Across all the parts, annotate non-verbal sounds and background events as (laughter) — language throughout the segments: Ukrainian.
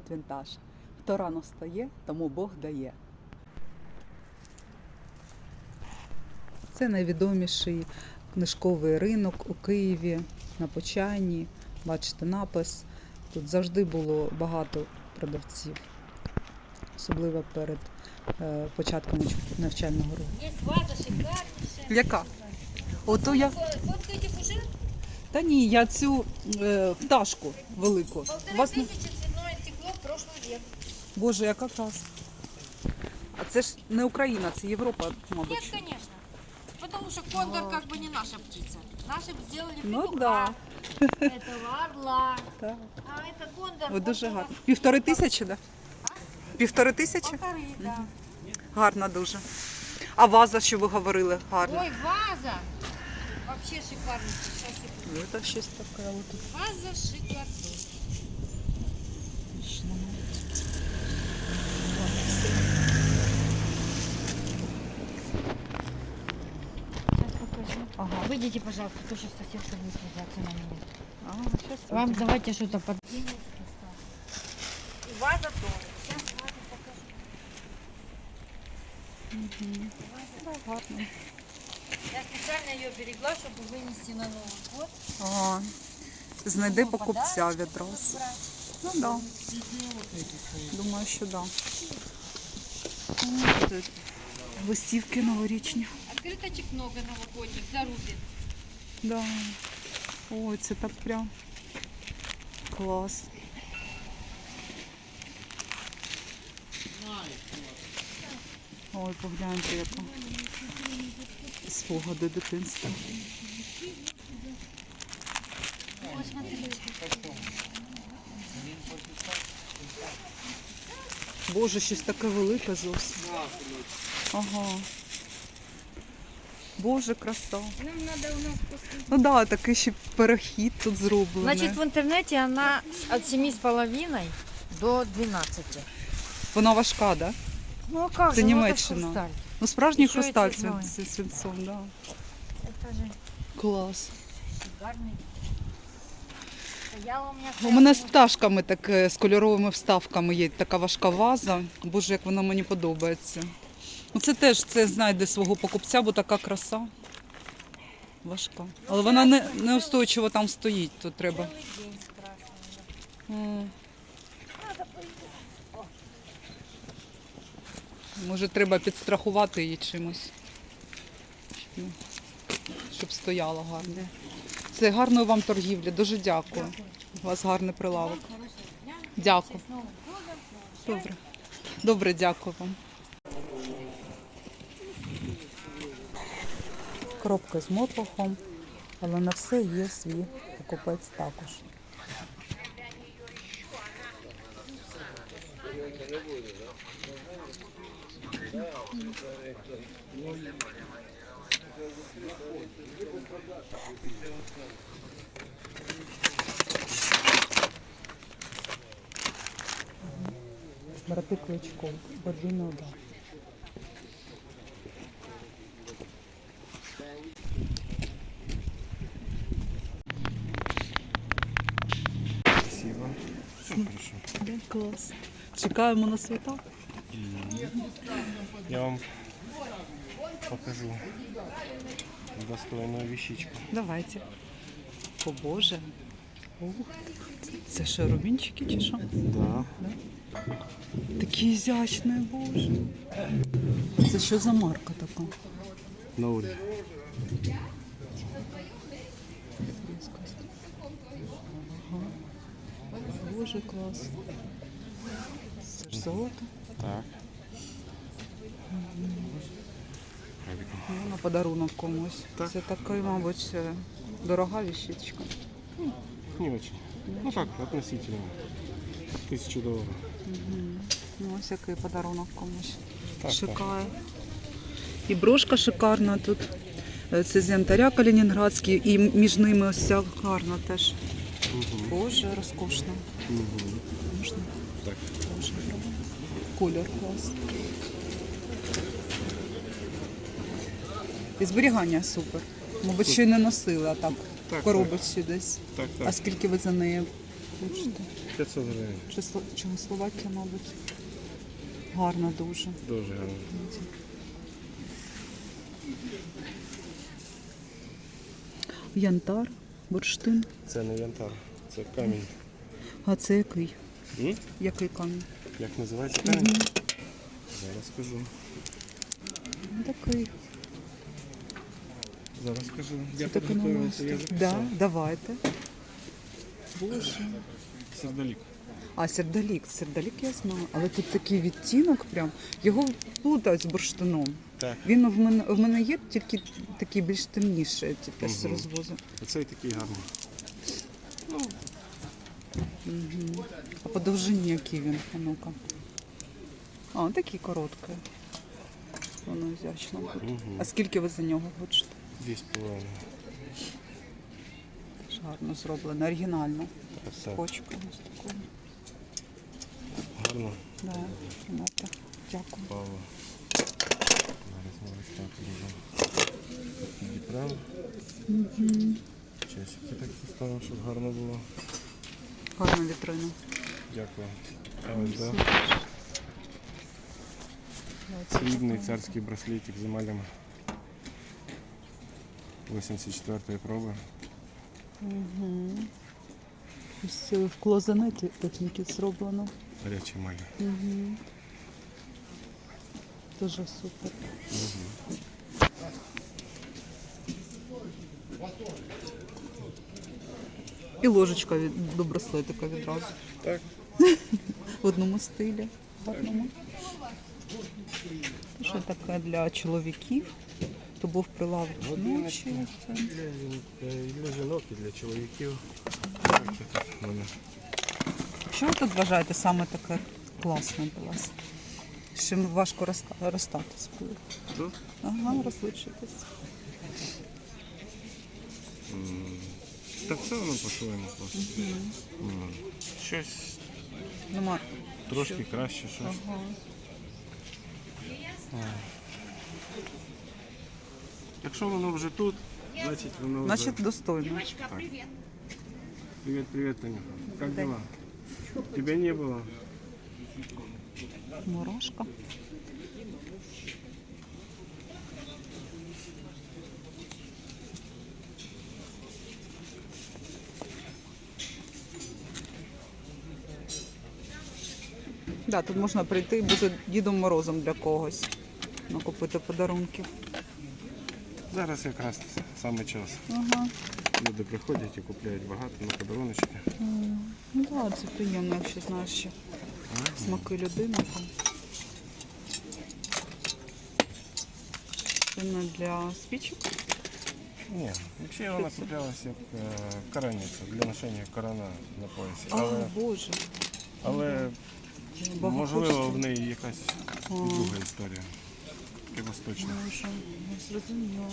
Вітаю на каналі Вікторія Халангот Вінтаж. Хто рано встає, тому Бог дає. Це найвідоміший книжковий ринок у Києві на Почайні. Бачите напис. Тут завжди було багато продавців, особливо перед е, початком навчального року. Есть ваза шикарнейшая. Яка? Ото я. Та ні, я цю е, пташку велику. Вас стекло прошлый век. Боже, яка краса. А це ж не Україна, це Європа, Нет, мабуть. конечно. Потому что кондор А. как бы не наша птица. Наши б сделали Ну петуха. да. Этого орла. Так. (laughs) А это кондор. О, дуже кондор гарно. Півтори тисячі, так? Да? Півтори тисячі? Полторы, да. Гарна дуже. А ваза, що ви говорили, гарна. Ой, ваза. Вообще шикарный. Сейчас секунду. Ну, Це щось таке отут. Ваза шикарная. Ага. Выйдите, пожалуйста, то сейчас соседка будет связаться на меня. А, щас Вам тут. давайте что-то под... И ваза тоже. Сейчас вазу покажу. Мгм. Да, гарно. Я специально ее берегла, чтобы вынести на Новый год. Ага. Знайди Ну, покупця подарочки відразу. брать. Ну так. Да. Думаю, що так. Да. Тут Листівки новорічні. Открыточек много новогодних, зарубит. Да. Ой, це так прям клас. Ой, погляньте, яка спогади дитинства. Боже, щось таке велике зовсім. Ага. Боже, краса. Нам надо у нас после... Ну так, да, такий ще перехід тут зроблений. Значит, в интернете она от семи с половиной до 12. Вона важка, да? Ну а как Это же, ну, это ж Німеччина. хрусталь. Ну, справжній Ще й хрусталь цвітної. з з свинцом, да. Это же Клас. шикарный. Стояла у меня... У мене з пташками таке, з кольоровими вставками є така важка ваза. Боже, як вона мені подобається. Ну це теж це знайде свого покупця, бо така краса. Важка. Але вона не, неустойчиво там стоїть, то треба. Може, треба підстрахувати її чимось. Щоб, ну, щоб стояла гарно. Це гарної вам торгівлі. Дуже дякую. У вас гарний прилавок. Дякую. Добре. Добре, дякую вам. Коробка з мотлохом, але на все є свій покупець також. Брати Кличко, подвійний удар. Спасибо. Все хорошо. Да, клас. Чекаємо на свята. Я вам покажу достойную вещичку. Давайте. О Боже. Ух, це що, рубінчики чи що? Да. Такі ізящні, Боже. Це що за марка така? Ноури. Ага. Боже, клас. Це ж золото. Так. Ну, на подарунок комусь. Так. Це такий, мабуть, е, дорога віщичка. Не очень. Ну так, относительно. Тысячу долларов. Ну, ось який подарунок комусь. Так, Шикає. І брошка шикарна тут. Е, Це з янтаря калінінградський, і між ними ось ця гарна теж. Угу. Боже, розкошно. Угу. Колір клас. І зберігання супер. Мабуть, ще й не носили, а так Так, в коробочці десь. Так, А скільки ви за неї Бачите, 500 гривень. Число- Чехословакія, мабуть. Гарна дуже. Дуже гарно. Янтар, бурштин. Це не янтар, це камінь. А це який? М? Який камінь? Як називається камінь? Зараз скажу. Такий. Зараз скажу. Це Я такий підготувався, я монастир. Да, давайте. Боже. Сердолік. А сердолік, сердолік я знаю, але тут такий відтінок прям. Його плутають з бурштином. Так. Він в мене в мене є тільки такий більш темніший, теж з Мгм. розвозу. Оцей такий гарний. Угу. А по довжині який він? А ну-ка. А, такий короткий. Воно изящно буде. Угу. А скільки ви за нього хочете? Дві з половиною. Ж Гарно зроблено, оригінально. Так, З так. кочками такою. Гарно. Да, тримайте. Дякую. Павло. Зараз ми ось так дуже підібрав. Угу. Часики так поставив, щоб гарно було. Гарна вітрина. Дякую. А. Срібний царський браслетик з емалями. 84-ї проби. Угу. Ось в клозанеті техніки зроблено. Гарячі емалі. Угу. Дуже супер. І ложечка від, до браслетика відразу. Так. (laughs) В одному стилі. Гарному. Це Що таке для чоловіків? То був прилавок це. Для, е, для жінок, і для чоловіків. Що ви тут вважаєте саме таке класне для вас? З чим важко розста- розстатись буде? Тут? Ага, розлучитись. М, Та все воно по-своєму просто. М, Щось Нема. трошки краще, щось. Ага. Якщо воно вже тут, значить воно вже... Значить, достойно. Привет, привет, Таня. Как дела? Тебя не было. Мурашка. Да, тут можна прийти і бути Дідом Морозом для когось. Накупити подарунків. Зараз якраз саме час. Ага. Люди приходять і купляють багато на подаруночки. Ну так, це приємно, якщо знаєш ще смаки людини. Там. Це не для свічок. Ні, взагалі вона куплялася як е, кораниця для ношення корона на поясі. Але, Боже. але Багато можливо коштує. в неї якась друга історія. Таке восточна. Не зрозуміло.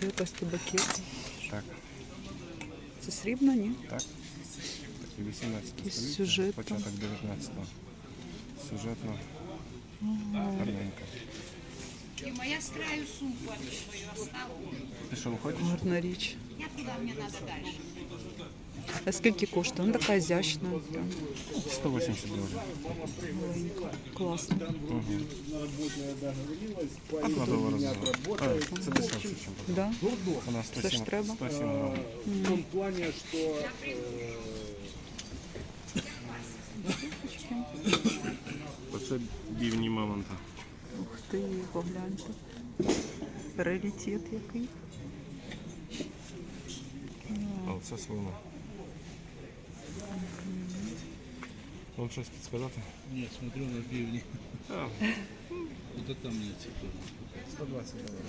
Це якась табакет. Так, Це срібно, ні? так. Таке 18 І століття, сюжетно. початок 19-го. Сюжетно. Гарненько. Дима, я с краю сумку свою оставлю. Ти що, виходиш? Гарна річ. Я туда, мне надо дальше. А скільки коштує? Ну така ізящна. Прям 180 доларів. маленька. Класно. Накладова розмова. А, це дешевше, ніж Да? Вона Це ж 107, треба. 107 грам. В том плане, что Оце бівні мамонта. Ух ти, погляньте. Раритет який. А оце слона. Вам щось підсказати? Нет, смотрю на бивни. А, Это там нет цикла. 120 доларів.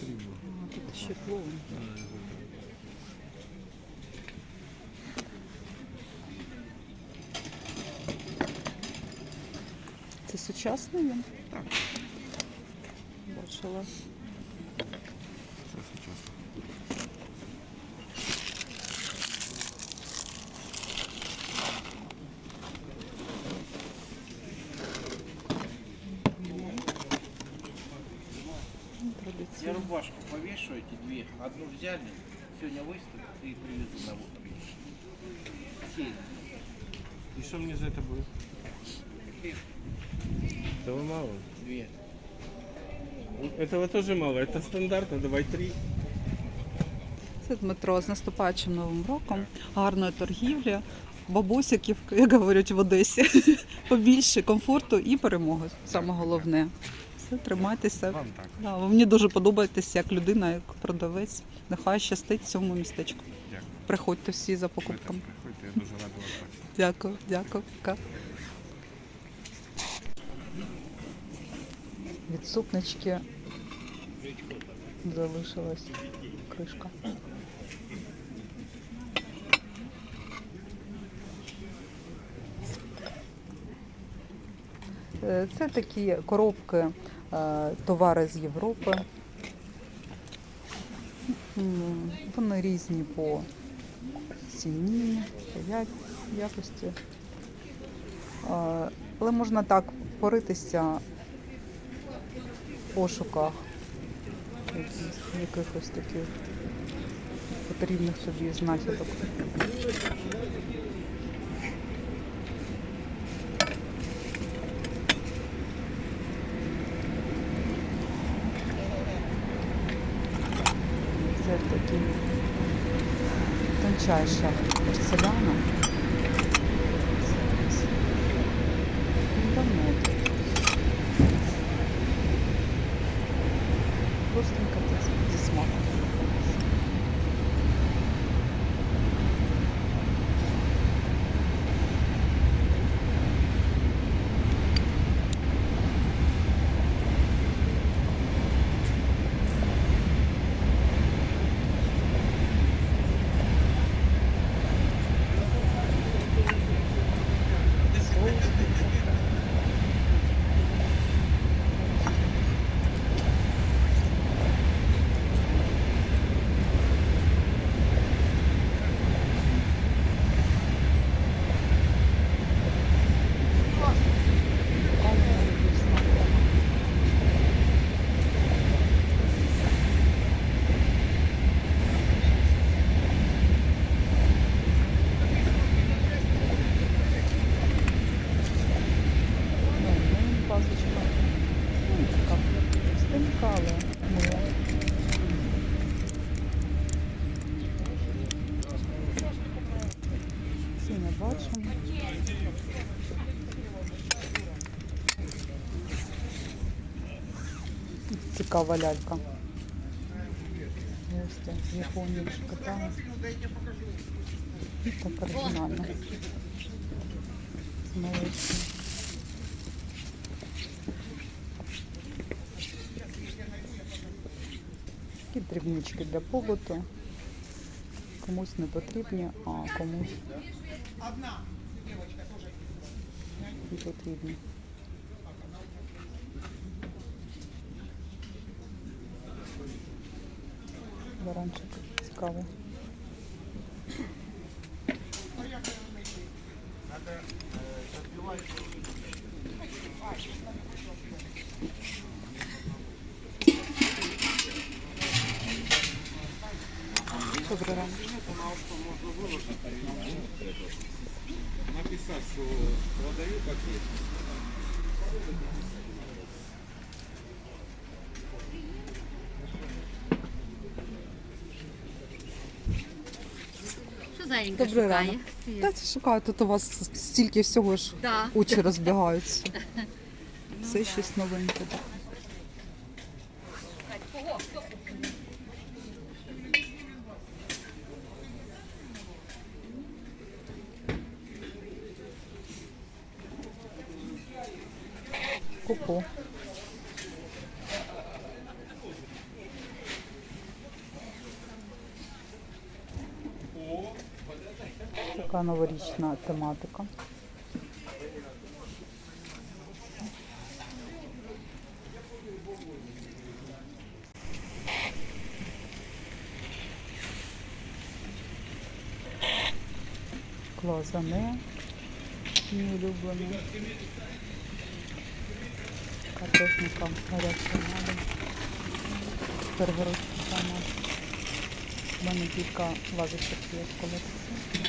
Срібло. А, тут ще клоун. Це сучасний він? Так. Бачила. Я рубашку повешу, эти две. Одну взяли, сегодня выступ и привезу на вот. Сесть. И что мне за это будет? Этого мало. Две. Этого тоже мало. Это стандартно. Давай три. Це Дмитро з наступаючим новим роком, гарної торгівлі, бабусиків, як говорять в Одесі, (laughs) побільше комфорту і перемоги. Саме головне. Все, тримайтеся. Вам так. Да, ви мені дуже подобаєтесь як людина, як продавець. Нехай щастить цьому містечку. Дякую. Приходьте всі за покупками. приходьте, я дуже радий вас бачити. Дякую, дякую. Пока. Від супнички залишилась кришка. Е, Це такі коробки, товари з Європи. Вони різні по ціні, по якості. Е, Але можна так поритися в пошуках якихось таких потрібних собі знахідок. Такі тончайша порцеляна. Зараз. Давно тут. Простенько та зі смаком. Ну, ну, пасочка. Ну, така простенька, але мила. Ціни бачимо. Цікава лялька. Ось це з Японії шкода. Так оригінально. Молодці. Такі дрібнички для побуту. Комусь не потрібні, а комусь і потрібні. Баранчик цікавий. Добрий ранок. Написать, что продаю пакет. Що зайенька Добрий шукає? Та шукаю, тут у вас стільки всього ж Да. очі розбігаються. (laughs) Все щось новеньке. Ку-ку. Така новорічна тематика. Клозане. Мій улюблений. Картошника гаряча надо. Перегородка сама. У мене кілька вазочок є в колекції.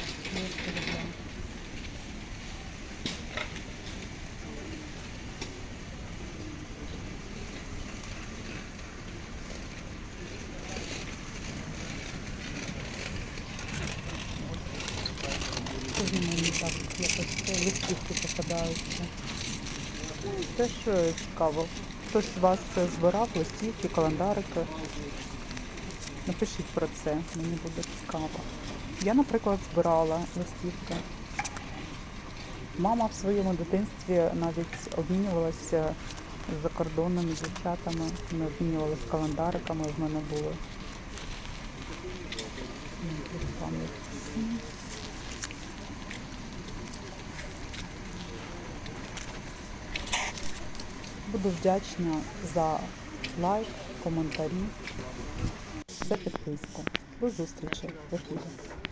Мені так якось листівки попадаються. Ну, Теж цікаво. Хтось з вас збирав листівки, календарики. Напишіть про це, мені буде цікаво. Я, наприклад, збирала листівки. Мама в своєму дитинстві навіть обмінювалася з закордонними дівчатами. Ми обмінювалися календариками, в мене були. Буду вдячна за лайк, коментарі, за підписку. До зустрічі в ефірі.